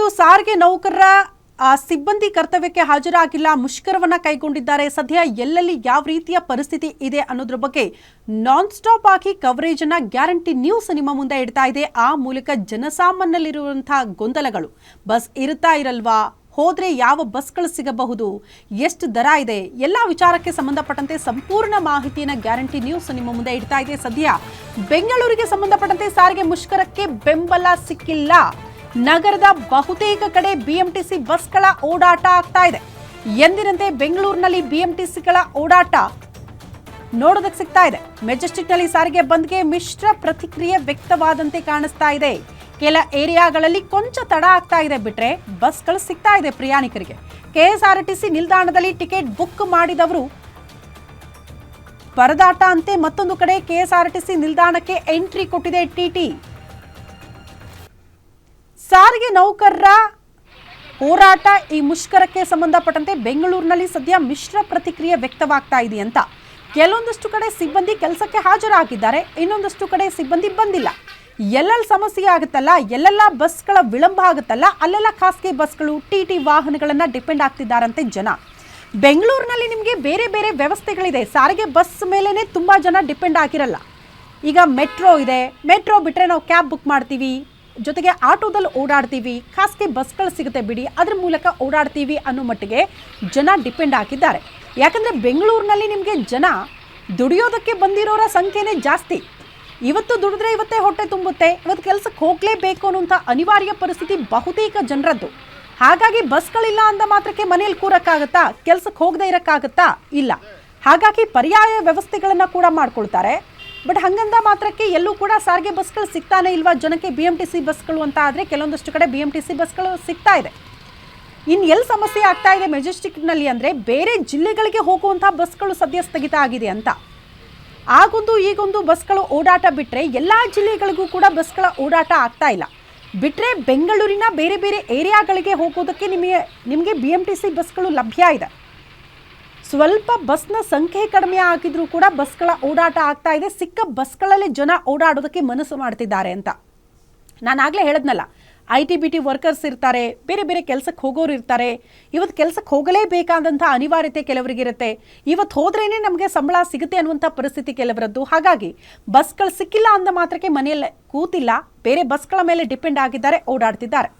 ಇವತ್ತು ಸಾರಿಗೆ ನೌಕರರ ಸಿಬ್ಬಂದಿ ಕರ್ತವ್ಯಕ್ಕೆ ಹಾಜರಾಗಿಲ್ಲ, ಮುಷ್ಕರವನ್ನ ಕೈಗೊಂಡಿದ್ದಾರೆ. ಸದ್ಯ ಎಲ್ಲೆಲ್ಲಿ ಯಾವ ರೀತಿಯ ಪರಿಸ್ಥಿತಿ ಇದೆ ಅನ್ನೋದ್ರ ಬಗ್ಗೆ ನಾನ್ ಸ್ಟಾಪ್ ಆಗಿ ಕವರೇಜ್ ಗ್ಯಾರಂಟಿ ನ್ಯೂಸ್ ನಿಮ್ಮ ಮುಂದೆ ಇಡ್ತಾ ಇದೆ. ಆ ಮೂಲಕ ಜನಸಾಮಾನ್ಯಲ್ಲಿರುವಂತಹ ಗೊಂದಲಗಳು. ಬಸ್ ಇರುತ್ತಾ ಇರಲ್ವಾ? ಹೋದ್ರೆ ಯಾವ ಬಸ್ಗಳು ಸಿಗಬಹುದು? ಎಷ್ಟು ದರ ಇದೆ? ಎಲ್ಲ ವಿಚಾರಕ್ಕೆ ಸಂಬಂಧಪಟ್ಟಂತೆ ಸಂಪೂರ್ಣ ಮಾಹಿತಿಯನ್ನ ಗ್ಯಾರಂಟಿ ನ್ಯೂಸ್ ನಿಮ್ಮ ಮುಂದೆ ಇಡ್ತಾ ಇದೆ. ಸದ್ಯ ಬೆಂಗಳೂರಿಗೆ ಸಂಬಂಧಪಟ್ಟಂತೆ ಸಾರಿಗೆ ಮುಷ್ಕರಕ್ಕೆ ಬೆಂಬಲ ಸಿಕ್ಕಿಲ್ಲ. ನಗರದ ಬಹುತೇಕ ಕಡೆ ಬಿಎಂಟಿಸಿ ಬಸ್ಗಳ ಓಡಾಟ ಆಗ್ತಾ ಇದೆ. ಎಂದಿನಂತೆ ಬೆಂಗಳೂರಿನಲ್ಲಿ ಬಿಎಂಟಿಸಿಗಳ ಓಡಾಟ ನೋಡೋದಕ್ಕೆ ಸಿಗ್ತಾ ಇದೆ. ಮೆಜೆಸ್ಟಿಕ್ನಲ್ಲಿ ಸಾರಿಗೆ ಬಂದ್ಗೆ ಮಿಶ್ರ ಪ್ರತಿಕ್ರಿಯೆ ವ್ಯಕ್ತವಾದಂತೆ ಕಾಣಿಸ್ತಾ ಇದೆ. ಕೆಲ ಏರಿಯಾಗಳಲ್ಲಿ ಕೊಂಚ ತಡ ಆಗ್ತಾ ಇದೆ ಬಿಟ್ರೆ ಬಸ್ಗಳು ಸಿಗ್ತಾ ಇದೆ ಪ್ರಯಾಣಿಕರಿಗೆ. ಕೆಎಸ್ಆರ್ಟಿಸಿ ನಿಲ್ದಾಣದಲ್ಲಿ ಟಿಕೆಟ್ ಬುಕ್ ಮಾಡಿದವರು ಪರದಾಟ ಅಂತೆ ಮತ್ತೊಂದು ಕಡೆ ಕೆಎಸ್ಆರ್ಟಿಸಿ ನಿಲ್ದಾಣಕ್ಕೆ ಎಂಟ್ರಿ ಕೊಟ್ಟಿದೆ ಟಿಟಿ ಸಾರಿಗೆ ನೌಕರರ ಹೋರಾಟ ಈ ಮುಷ್ಕರಕ್ಕೆ ಸಂಬಂಧಪಟ್ಟಂತೆ ಬೆಂಗಳೂರಿನಲ್ಲಿ ಸದ್ಯ ಮಿಶ್ರ ಪ್ರತಿಕ್ರಿಯೆ ವ್ಯಕ್ತವಾಗ್ತಾ ಇದೆ ಅಂತ. ಕೆಲವೊಂದಷ್ಟು ಕಡೆ ಸಿಬ್ಬಂದಿ ಕೆಲಸಕ್ಕೆ ಹಾಜರಾಗಿದ್ದಾರೆ, ಇನ್ನೊಂದಷ್ಟು ಕಡೆ ಸಿಬ್ಬಂದಿ ಬಂದಿಲ್ಲ. ಎಲ್ಲೆಲ್ಲಿ ಸಮಸ್ಯೆ ಆಗುತ್ತಲ್ಲ, ಎಲ್ಲೆಲ್ಲ ಬಸ್ಗಳ ವಿಳಂಬ ಆಗುತ್ತಲ್ಲ, ಅಲ್ಲೆಲ್ಲ ಖಾಸಗಿ ಬಸ್ಗಳು, ಟಿ ಟಿ ವಾಹನಗಳನ್ನು ಡಿಪೆಂಡ್ ಆಗ್ತಿದ್ದಾರಂತೆ ಜನ. ಬೆಂಗಳೂರಿನಲ್ಲಿ ನಿಮಗೆ ಬೇರೆ ಬೇರೆ ವ್ಯವಸ್ಥೆಗಳಿದೆ, ಸಾರಿಗೆ ಬಸ್ ಮೇಲೇ ತುಂಬ ಜನ ಡಿಪೆಂಡ್ ಆಗಿರಲ್ಲ. ಈಗ ಮೆಟ್ರೋ ಇದೆ, ಮೆಟ್ರೋ ಬಿಟ್ಟರೆ ನಾವು ಕ್ಯಾಬ್ ಬುಕ್ ಮಾಡ್ತೀವಿ ಜೊತೆಗೆ ಆಟೋದಲ್ಲಿ ಓಡಾಡ್ತೀವಿ. ಖಾಸಗಿ ಬಸ್ಗಳು ಸಿಗುತ್ತೆ ಬಿಡಿ. ಅದ್ರ ಮೂಲಕ ಓಡಾಡ್ತೀವಿ ಅನ್ನೋ ಮಟ್ಟಿಗೆ ಜನ ಡಿಪೆಂಡ್ ಹಾಕಿದ್ದಾರೆ ಯಾಕಂದರೆ ಬೆಂಗಳೂರಿನಲ್ಲಿ ನಿಮಗೆ ಜನ ದುಡಿಯೋದಕ್ಕೆ ಬಂದಿರೋರ ಸಂಖ್ಯೆನೇ ಜಾಸ್ತಿ. ಇವತ್ತು ದುಡಿದ್ರೆ ಇವತ್ತೇ ಹೊಟ್ಟೆ ತುಂಬುತ್ತೆ. ಇವತ್ತು ಕೆಲಸಕ್ಕೆ ಹೋಗಲೇಬೇಕು ಅನ್ನೋಂಥ ಅನಿವಾರ್ಯ ಪರಿಸ್ಥಿತಿ ಬಹುತೇಕ ಜನರದ್ದು. ಹಾಗಾಗಿ ಬಸ್ಗಳಿಲ್ಲ ಅಂದ ಮಾತ್ರಕ್ಕೆ ಮನೇಲಿ ಕೂರಕ್ಕಾಗತ್ತಾ? ಕೆಲಸಕ್ಕೆ ಹೋಗದೆ ಇರೋಕ್ಕಾಗತ್ತಾ? ಇಲ್ಲ. ಹಾಗಾಗಿ ಪರ್ಯಾಯ ವ್ಯವಸ್ಥೆಗಳನ್ನು ಕೂಡ ಮಾಡ್ಕೊಳ್ತಾರೆ. ಬಟ್ ಹಂಗಂದ ಮಾತ್ರಕ್ಕೆ ಎಲ್ಲೂ ಕೂಡ ಸಾರಿಗೆ ಬಸ್ಗಳು ಸಿಗ್ತಾನೆ ಇಲ್ವಾ? ಜನಕ್ಕೆ ಬಿ ಎಂ ಟಿ ಸಿ ಬಸ್ಗಳು ಅಂತ ಆದರೆ ಕೆಲವೊಂದಷ್ಟು ಕಡೆ ಬಿ ಎಂ ಟಿ ಸಿ ಬಸ್ಗಳು ಸಿಗ್ತಾ ಇದೆ. ಇನ್ನು ಎಲ್ಲಿ ಸಮಸ್ಯೆ ಆಗ್ತಾ ಇದೆ ಮೆಜೆಸ್ಟಿಕ್ನಲ್ಲಿ ಅಂದರೆ ಬೇರೆ ಜಿಲ್ಲೆಗಳಿಗೆ ಹೋಗುವಂಥ ಬಸ್ಗಳು ಸದ್ಯ ಸ್ಥಗಿತ ಆಗಿದೆ ಅಂತ. ಆಗೊಂದು ಈಗೊಂದು ಬಸ್ಗಳು ಓಡಾಟ ಬಿಟ್ಟರೆ ಎಲ್ಲ ಜಿಲ್ಲೆಗಳಿಗೂ ಕೂಡ ಬಸ್ಗಳ ಓಡಾಟ ಆಗ್ತಾ ಇಲ್ಲ. ಬಿಟ್ಟರೆ ಬೆಂಗಳೂರಿನ ಬೇರೆ ಬೇರೆ ಏರಿಯಾಗಳಿಗೆ ಹೋಗೋದಕ್ಕೆ ನಿಮಗೆ ನಿಮಗೆ ಬಿ ಎಂ ಟಿ ಸಿ ಬಸ್ಗಳು ಲಭ್ಯ ಇದೆ. ಸ್ವಲ್ಪ ಬಸ್ನ ಸಂಖ್ಯೆ ಕಡಿಮೆ ಆಗಿದ್ರೂ ಕೂಡ ಬಸ್ಗಳ ಓಡಾಟ ಆಗ್ತಾ ಇದೆ. ಸಿಕ್ಕ ಬಸ್ಗಳಲ್ಲಿ ಜನ ಓಡಾಡೋದಕ್ಕೆ ಮನಸ್ಸು ಮಾಡ್ತಿದ್ದಾರೆ ಅಂತ. ನಾನು ಆಗಲೇ ಹೇಳಿದ್ನಲ್ಲ, I T B T workers ಇರ್ತಾರೆ, ಬೇರೆ ಬೇರೆ ಕೆಲಸಕ್ಕೆ ಹೋಗೋರು ಇರ್ತಾರೆ. ಇವತ್ತು ಕೆಲಸಕ್ಕೆ ಹೋಗಲೇಬೇಕಾದಂಥ ಅನಿವಾರ್ಯತೆ ಕೆಲವರಿಗಿರುತ್ತೆ. ಇವತ್ತು ಹೋದ್ರೇ ನಮಗೆ ಸಂಬಳ ಸಿಗುತ್ತೆ ಅನ್ನುವಂಥ ಪರಿಸ್ಥಿತಿ ಕೆಲವರದ್ದು. ಹಾಗಾಗಿ ಬಸ್ಗಳು ಸಿಕ್ಕಿಲ್ಲ ಅಂದ ಮಾತ್ರಕ್ಕೆ ಮನೆಯಲ್ಲೇ ಕೂತಿಲ್ಲ, ಬೇರೆ ಬಸ್ಗಳ ಮೇಲೆ ಡಿಪೆಂಡ್ ಆಗಿದ್ದಾರೆ, ಓಡಾಡ್ತಿದ್ದಾರೆ.